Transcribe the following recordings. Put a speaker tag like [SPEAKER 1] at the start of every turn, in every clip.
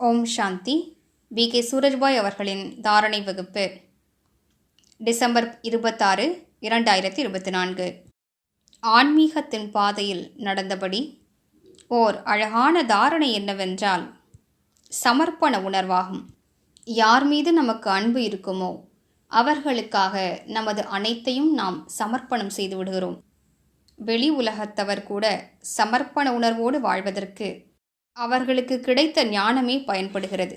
[SPEAKER 1] Om Shanti. We. K. Surajbhai அவர்களின் தாரணை வகுப்பு. டிசம்பர் இருபத்தாறு இரண்டாயிரத்தி இருபத்தி நான்கு ஆன்மீகத்தின் பாதையில் நடந்தபடி ஓர் அழகான தாரணை என்னவென்றால் சமர்ப்பண உணர்வாகும். யார் மீது நமக்கு அன்பு இருக்குமோ அவர்களுக்காக நமது அனைத்தையும் நாம் சமர்ப்பணம் செய்து விடுகிறோம். வெளி உலகத்தவர் கூட சமர்ப்பண உணர்வோடு வாழ்வதற்கு அவர்களுக்கு கிடைத்த ஞானமே பயன்படுகிறது.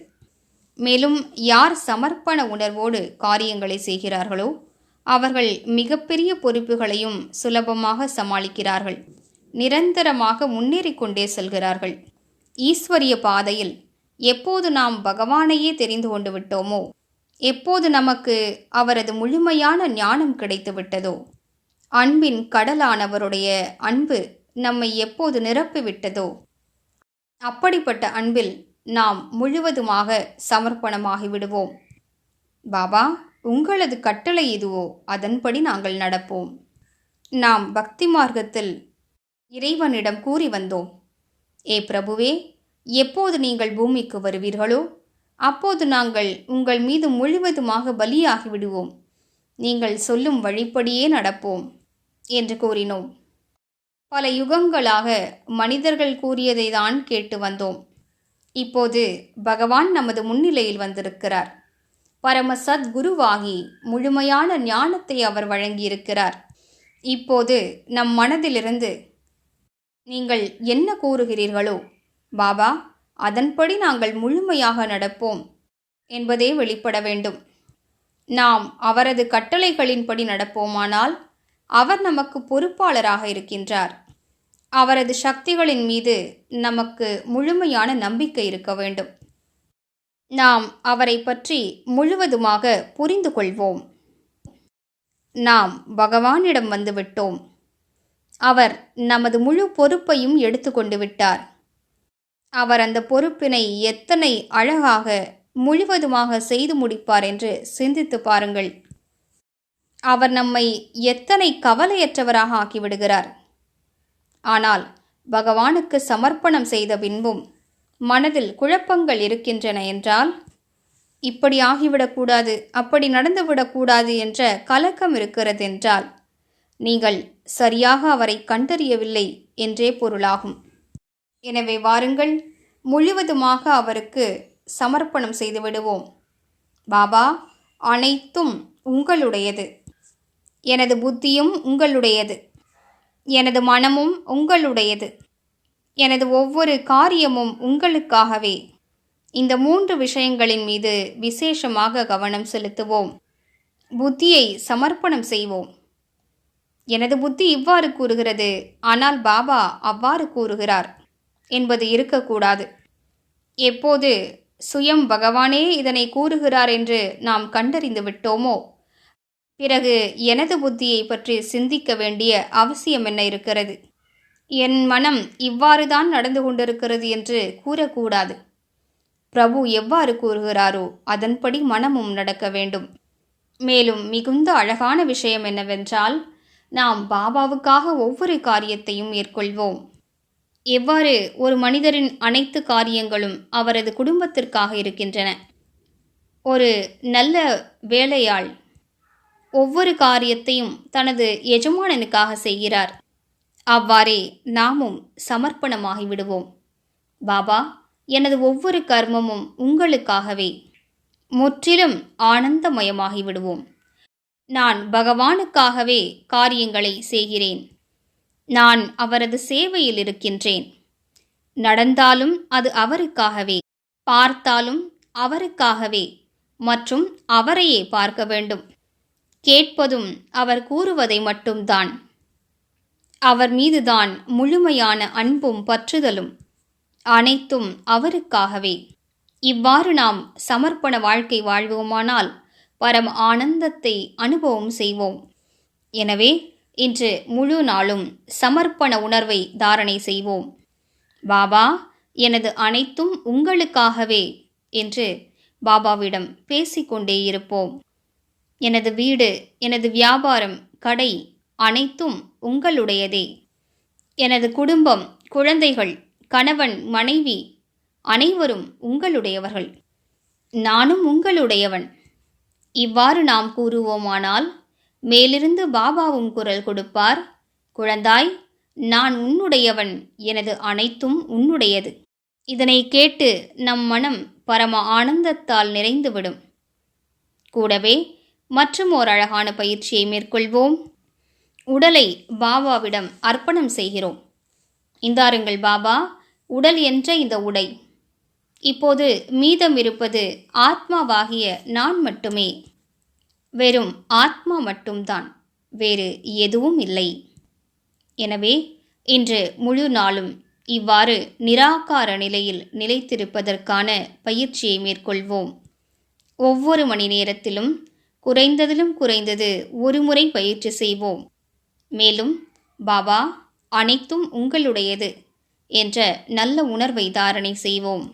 [SPEAKER 1] மேலும் யார் சமர்ப்பண உணர்வோடு காரியங்களை செய்கிறார்களோ அவர்கள் மிகப்பெரிய பொறுப்புகளையும் சுலபமாக சமாளிக்கிறார்கள். நிரந்தரமாக முன்னேறி கொண்டே செல்கிறார்கள். ஈஸ்வரிய பாதையில் எப்போது நாம் பகவானையே தெரிந்து கொண்டு விட்டோமோ எப்போது நமக்கு அவரது முழுமையான ஞானம் கிடைத்து விட்டதோ அன்பின் கடலானவருடைய அன்பு நம்மை எப்போது நிரப்பிவிட்டதோ அப்படிப்பட்ட அன்பில் நாம் முழுவதுமாக சமர்ப்பணமாகி விடுவோம் பாபா உங்களது கட்டளை எதுவோ அதன்படி நாங்கள் நடப்போம். நாம் பக்தி மார்க்கத்தில் இறைவனிடம் கூறி வந்தோம். ஏ பிரபுவே எப்போது நீங்கள் பூமிக்கு வருவீர்களோ அப்போது நாங்கள் உங்கள் மீது முழுவதுமாக பலியாகிவிடுவோம். நீங்கள் சொல்லும் வழிப்படியே நடப்போம் என்று கூறினோம். பல யுகங்களாக மனிதர்கள் கூறியதை தான் கேட்டு வந்தோம். இப்போது பகவான் நமது முன்னிலையில் வந்திருக்கிறார். பரம சத்குருவாகி முழுமையான ஞானத்தை அவர் வழங்கியிருக்கிறார். இப்போது நம் மனதிலிருந்து நீங்கள் என்ன கூறுகிறீர்களோ பாபா அதன்படி நாங்கள் முழுமையாக நடப்போம் என்பதே வெளிப்பட வேண்டும். நாம் அவரது கட்டளைகளின்படி நடப்போமானால் அவர் நமக்கு பொறுப்பாளராக இருக்கின்றார். அவரது சக்திகளின் மீது நமக்கு முழுமையான நம்பிக்கை இருக்க வேண்டும். நாம் அவரை பற்றி முழுவதுமாக புரிந்து கொள்வோம். நாம் பகவானிடம் வந்துவிட்டோம் அவர் நமது முழு பொறுப்பையும் எடுத்துக்கொண்டு விட்டார். அவர் அந்த பொறுப்பினை எத்தனை அழகாக முழுவதுமாக செய்து முடிப்பார் என்று சிந்தித்து பாருங்கள். அவர் நம்மை எத்தனை கவலையற்றவராக ஆக்கிவிடுகிறார். ஆனால் பகவானுக்கு சமர்ப்பணம் செய்த பின்பும் மனதில் குழப்பங்கள் இருக்கின்றன என்றால் இப்படி ஆகிவிடக்கூடாது அப்படி நடந்துவிடக்கூடாது என்ற கலக்கம் இருக்கிறது என்றால் நீங்கள் சரியாக அவரை கண்டறியவில்லை என்றே பொருளாகும். எனவே வாருங்கள் முழுவதுமாக அவருக்கு சமர்ப்பணம் செய்து விடுவோம். பாபா அனைத்தும் உங்களுடையது. எனது புத்தியும் உங்களுடையது. எனது மனமும் உங்களுடையது. எனது ஒவ்வொரு காரியமும் உங்களுக்காகவே. இந்த மூன்று விஷயங்களின் மீது விசேஷமாக கவனம் செலுத்துவோம். புத்தியை சமர்ப்பணம் செய்வோம். எனது புத்தி இவ்வாறு கூறுகிறது ஆனால் பாபா அவ்வாறு கூறுகிறார் என்பது இருக்கக்கூடாது. எப்போது சுயம் பகவானே இதனை கூறுகிறார் என்று நாம் கண்டறிந்து விட்டோமோ பிறகு எனது புத்தியை பற்றி சிந்திக்க வேண்டிய அவசியம் என்ன இருக்கிறது? என் மனம் இவ்வாறு தான் நடந்து கொண்டிருக்கிறது என்று கூறக்கூடாது. பிரபு எவ்வாறு கூறுகிறாரோ அதன்படி மனமும் நடக்க வேண்டும். மேலும் மிகுந்த அழகான விஷயம் என்னவென்றால் நாம் பாபாவுக்காக ஒவ்வொரு காரியத்தையும் மேற்கொள்வோம். எவ்வாறு ஒரு மனிதரின் அனைத்து காரியங்களும் அவரது குடும்பத்திற்காக இருக்கின்றன. ஒரு நல்ல வேலையாள் ஒவ்வொரு காரியத்தையும் தனது எஜமானனுக்காக செய்கிறார். அவ்வாறே நாமும் சமர்ப்பணமாகி விடுவோம். பாபா எனது ஒவ்வொரு கர்மமும் உங்களுக்காகவே. முற்றிலும் ஆனந்தமயமாகி விடுவோம். நான் பகவானுக்காகவே காரியங்களை செய்கிறேன். நான் அவரது சேவையில் இருக்கின்றேன். நடந்தாலும் அது அவருக்காகவே. பார்த்தாலும் அவருக்காகவே. மற்றும் அவரையே பார்க்க வேண்டும். கேட்பதும் அவர் கூறுவதை மட்டும்தான். அவர் மீதுதான் முழுமையான அன்பும் பற்றுதலும் அனைத்தும் அவருக்காகவே. இவ்வாறு நாம் சமர்ப்பண வாழ்க்கை வாழ்வோமானால் பரம் ஆனந்தத்தை அனுபவம் செய்வோம். எனவே இன்று முழு நாளும் சமர்ப்பண உணர்வை தாரணை செய்வோம். பாபா எனது அனைத்தும் உங்களுக்காகவே என்று பாபாவிடம் பேசிக்கொண்டே இருப்போம். எனது வீடு எனது வியாபாரம் கடை அனைத்தும் உங்களுடையதே. எனது குடும்பம் குழந்தைகள் கணவன் மனைவி அனைவரும் உங்களுடையவர்கள். நானும் உங்களுடையவன். இவ்வாறு நாம் கூறுவோமானால் மேலிருந்து பாபாவும் குரல் கொடுப்பார் குழந்தாய் நான் உன்னுடையவன் எனது அனைத்தும் உன்னுடையது. இதனை கேட்டு நம் மனம் பரம ஆனந்தத்தால் நிறைந்துவிடும். கூடவே மற்றும் ஓர் அழகான பயிற்சியை மேற்கொள்வோம். உடலை பாபாவிடம் அர்ப்பணம் செய்கிறோம். இந்தாருங்கள் பாபா உடல் என்ற இந்த உடை. இப்போது மீதம் இருப்பது ஆத்மாவாகிய நான் மட்டுமே. வெறும் ஆத்மா மட்டும்தான் வேறு எதுவும் இல்லை. எனவே இன்று முழு நாளும் இவ்வாறு நிராகார நிலையில் நிலைத்திருப்பதற்கான பயிற்சியை மேற்கொள்வோம். ஒவ்வொரு மணி நேரத்திலும் குறைந்ததிலும் குறைந்தது ஒரு முறை பயிற்சி செய்வோம். மேலும் பாபா அனைத்தும் உங்களுடையது என்ற நல்ல உணர்வை தாரணை செய்வோம்.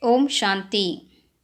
[SPEAKER 1] ஓம் சாந்தி.